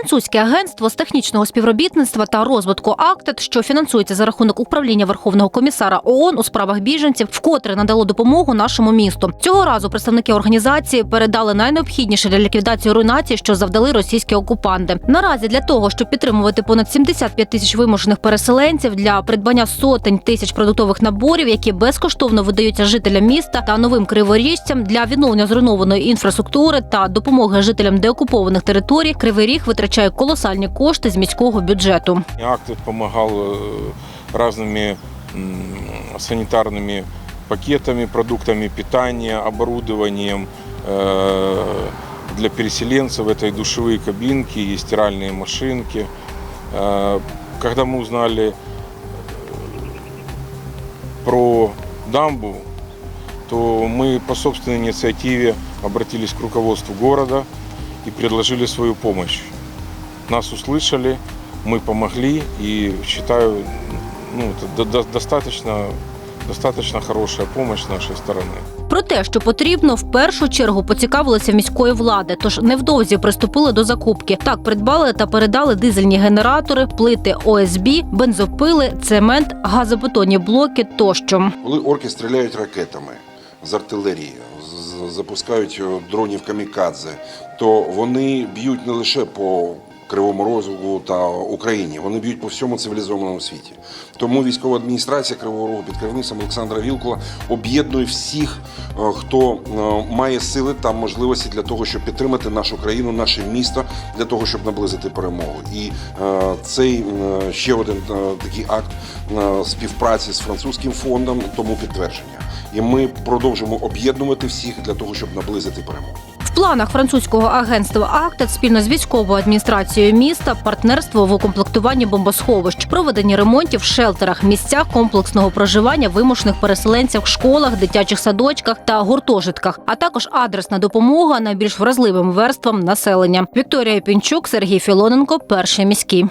Французьке агентство з технічного співробітництва та розвитку АКТЕД, що фінансується за рахунок управління Верховного комісара ООН у справах біженців, вкотре надало допомогу нашому місту. Цього разу представники організації передали найнеобхідніше для ліквідації руйнації, що завдали російські окупанти. Наразі для того, щоб підтримувати понад 75 тисяч вимушених переселенців для придбання сотень тисяч продуктових наборів, які безкоштовно видаються жителям міста та новим криворіжцям для відновлення зруйнованої інфраструктури та допомоги жителям деокупованих територій, Кривий Ріг витрачає колосальні кошти з міського бюджету. Акт помогал э, разными м, санитарными пакетами, продуктами питания, оборудованием э, для переселенцев. Это и душевые кабинки, и стиральные машинки. Э, Когда мы узнали э, про дамбу, то мы по собственной инициативе обратились к руководству города и предложили свою помощь. Нас услышали, мы помогли и считаю, ну, это до- до- достаточно, достаточно хорошая помощь с нашей стороны. Про те, що потрібно, в першу чергу поцікавилися в міської влади, тож невдовзі приступили до закупки. Так придбали та передали дизельні генератори, плити ОСБ, бензопили, цемент, газобетонні блоки тощо. Коли орки стріляють ракетами з артилерії, з- запускають е, дронів камікадзе, то вони б'ють не лише по Кривому Розу та Україні, вони б'ють по всьому цивілізованому світі. Тому військова адміністрація Кривого Рогу під керівництвом Олександра Вілкула об'єднує всіх, е, хто е, має сили та можливості для того, щоб підтримати нашу країну, наше місто, для того, щоб наблизити перемогу. І е, цей ще один такий акт співпраці з французьким фондом тому підтвердження. І ми продовжимо об'єднувати всіх для того, щоб наблизити перемогу. В планах французького агентства «Актед» спільно з військовою адміністрацією міста партнерство в укомплектуванні бомбосховищ, проведення ремонтів в шелтерах, місцях комплексного проживання вимушених переселенців, школах, дитячих садочках та гуртожитках, а також адресна допомога найбільш вразливим верствам населення. Вікторія Пінчук, Сергій Філоненко, перший міський.